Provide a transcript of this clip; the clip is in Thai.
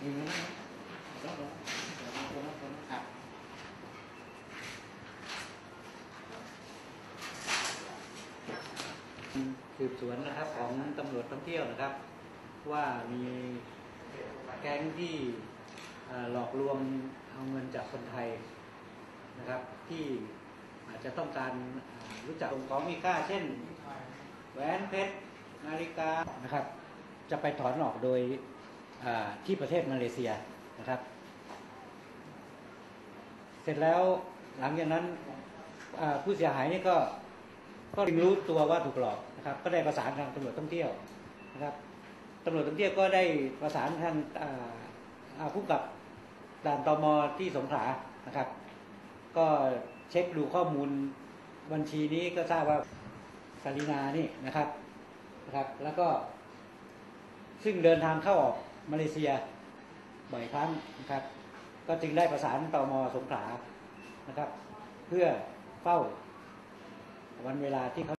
มีไหมต้องลองเดี๋ยวคนละคนครับสืบสวนนะครับของตำรวจท่องเที่ยวนะครับ ว่ามีแก๊งที่หลอกลวงเอาเงินจากคนไทยนะครับ ที่อาจจะต้องการรู้จักของมีค่าเช่น แหวนเพชรนาฬิกานะครับ จะไปถอนออกโดย ที่ประเทศมาเลเซียนะครับ เสร็จแล้วหลังจากนั้นผู้เสียหายนี่ก็ก็รู้ตัวว่าถูกหลอกนะครับ ก็ได้ประสานทางตำรวจท่องเที่ยวนะครับตำรวจท่องเที่ยวก็ได้ประสานทางผู้กำกับด่านตมที่สงขลานะครับ ก็เช็คดูข้อมูลบัญชีนี้ก็ทราบว่าสารินานี่นะครับนะครับ แล้วก็ซึ่งเดินทางเข้าออก มาเลเซียบ่อยครั้งนะครับ ก็จึงได้ประสานตมสงขลานะครับ เพื่อเฝ้าวันเวลาที่เขา